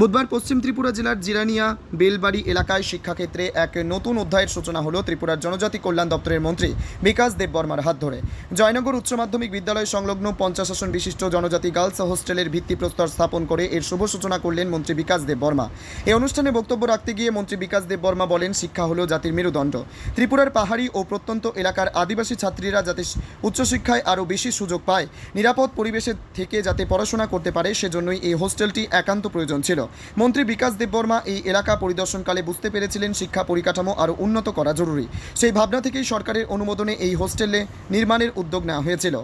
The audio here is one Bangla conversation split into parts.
বুধবার পশ্চিম ত্রিপুরা জেলার জিরানিয়া বেলবাড়ি এলাকায় শিক্ষাক্ষেত্রে এক নতুন অধ্যায়ের সূচনা হলো ত্রিপুরার জনজাতি কল্যাণ দপ্তরের মন্ত্রী বিকাশ দেববর্মার হাত ধরে। জয়নগর উচ্চ মাধ্যমিক বিদ্যালয় সংলগ্ন পঞ্চাশ আসন বিশিষ্ট জনজাতি গার্লস হোস্টেলের ভিত্তিপ্রস্তর স্থাপন করে এর শুভ সূচনা করলেন মন্ত্রী বিকাশ দেববর্মা। এই অনুষ্ঠানে বক্তব্য রাখতে গিয়ে মন্ত্রী বিকাশ দেববর্মা বলেন, শিক্ষা হলো জাতির মেরুদণ্ড। ত্রিপুরার পাহাড়ি ও প্রত্যন্ত এলাকার আদিবাসী ছাত্রীরা যাতে উচ্চশিক্ষায় আরও বেশি সুযোগ পায়, নিরাপদ পরিবেশে থেকে যাতে পড়াশোনা করতে পারে, সেজন্যই এই হোস্টেলটি একান্ত প্রয়োজন ছিল। মন্ত্রী বিকাশ দেববর্মা এই এলাকা পরিদর্শনকালে বুঝতে পেরেছিলেন শিক্ষা পরিকাঠামো আরও উন্নত করা জরুরি। সেই ভাবনা থেকেই সরকারের অনুমোদনে এই হোস্টেলে নির্মাণের উদ্যোগ নেওয়া হয়েছিল।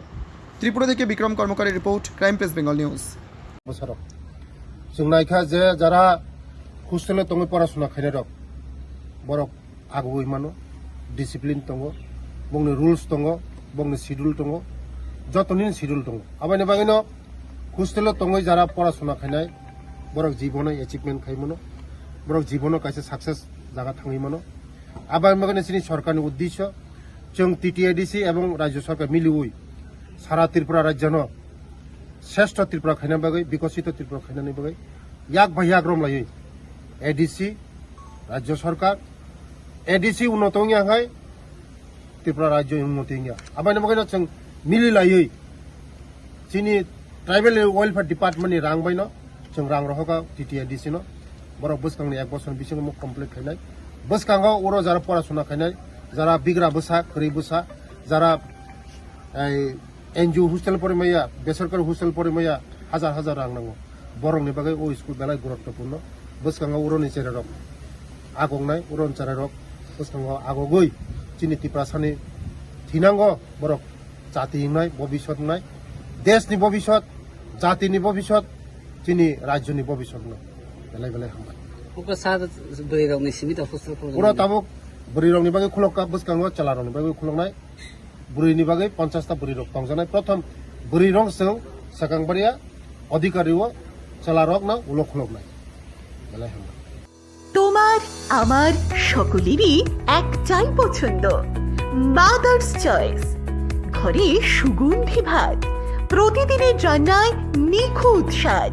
ত্রিপুরা থেকে Bikram কর্মকারের report, crime press Bengal news. जोंना যারা হোস্টেলে তঙ্গ পড়াশোনা খাই রক বরক আগুই মানো ডিসিপ্লিন তঙ্গ, বংনি রুলস তঙ্গ, বংনি শিডিউল তঙ্গ যতনি শিডিউল তঙ্গ। আবার নেবাগিনো হোস্টেলে তঙ্গই যারা পড়াশোনা খাই বরক জীবনে এচিভমেন্ট খাইমনো বরক জীবন কাছে সাকসেস জায়গা থাঙিমনো আবার মানে সিনি সরকারনি উদ্দেশ্য চং টিটিআইডিসি এবং রাজ্য সরকার মিলিউই সারা ত্রিপুরা রাজ্যন শ্রেষ্ঠ ত্রিপুরা খাইনা বাগৈ বিকশিত ত্রিপুরা খাইনানি বাগৈ ইয়াক ভাই ইয়াক রম লাই এডিসি রাজ্য সরকার এডিসি উন্নত হয় ত্রিপুরা রাজ্য উন্নতি আবার বাগৈ চং মিলি লাইই চিনি ট্রাইবেল ওয়েলফেয়ার ডিপার্টমেন্টনি রাং বাইন जों रां रहगा टीटीए दिसिनो बरो बसखांनि एक बसन बिसिनो मु कमप्लिट खैनाय बसखांगाव ओरो जारा परासुना खैनाय जारा बिग्रा बसा खरि बसा जारा एनजिअ हस्टेल परिमैया बेसरकारि हस्टेल परिमैया हाजार हाजार रां नांगौ बरंनि बागै ओ स्कुल बेलाय गुरुत्वपूर्ण बसखांगाव ओरोनि जेराव আগংনাय ओरोनि जेराव बसखांगाव आगगै चिनि तिप्रासानि थिनांगौ बरक जाति हिंनाय भबिष्यत हिंनाय देशनि भबिष्यत जातिनि भबिष्यत তিনি রাজ্য রাজ্যনি ভবিষ্যৎ বেলা বেলা হাম পুরো তাবুক বুড়ি রং বাকে খুলক বসকাঙ্গ চালা রং বাকে খুলকাই বুড়ি নি বাকে পঞ্চাশটা বুড়ি রক পাংজানায় প্রথম বুড়ি রং সঙ্গ সাকাংবাড়িয়া অধিকারী ও চালা রক না উল খুলকাই তোমার আমার সকলেরই একটাই পছন্দ। মাদার্স চয়েস ঘরে সুগন্ধি ভাত। প্রতিদিনের জন্যায় নিখুঁত স্বাদ।